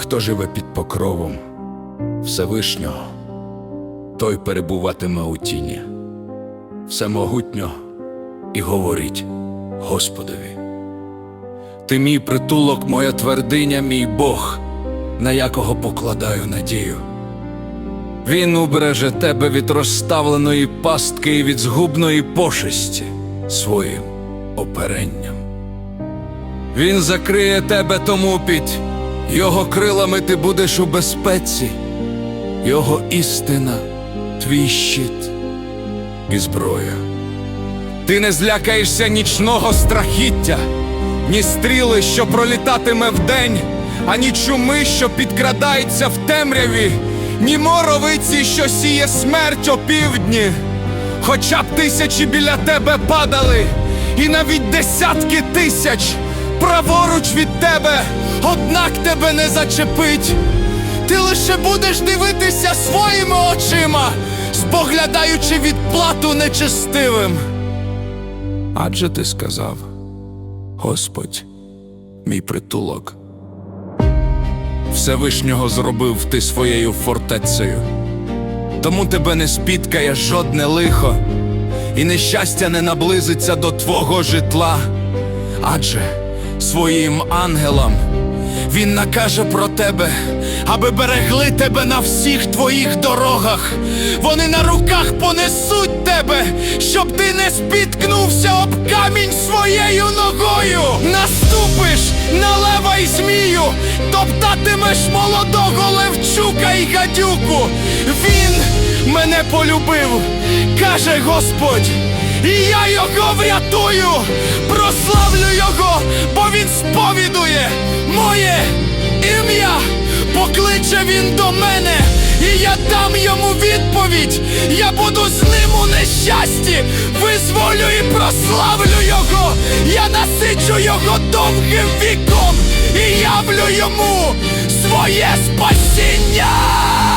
Хто живе під покровом Всевишнього, той перебуватиме у тіні Всемогутнього і говорить Господові. Ти мій притулок, моя твердиня, мій Бог, на якого покладаю надію. Він убереже тебе від розставленої пастки і від згубної пошесті своїм оперенням. Він закриє тебе тому під його крилами ти будеш у безпеці, його істина, твій щит і зброя. Ти не злякаєшся нічного страхіття, ні стріли, що пролітатиме вдень, ані чуми, що підкрадається в темряві, ні моровиці, що сіє смерть опівдні. Хоча б тисячі біля тебе падали, і навіть десятки тисяч праворуч від тебе, однак тебе не зачепить. Ти лише будеш дивитися своїми очима, споглядаючи відплату нечестивим. Адже ти сказав, Господь, мій притулок. Всевишнього зробив ти своєю фортецею. Тому тебе не спіткає жодне лихо, і нещастя не наблизиться до твого житла. Адже своїм ангелам він накаже про тебе, аби берегли тебе на всіх твоїх дорогах. Вони на руках понесуть тебе, щоб ти не спіткнувся об камінь своєю ногою. Наступиш на лева й змію, топтатимеш молодого левчука і гадюку. Він мене полюбив, каже Господь. І я його врятую, прославлю його, бо він моє ім'я. Покличе він до мене, і я дам йому відповідь. Я буду з ним у нещасті, визволю і прославлю його. Я насичу його довгим віком і явлю йому своє спасіння.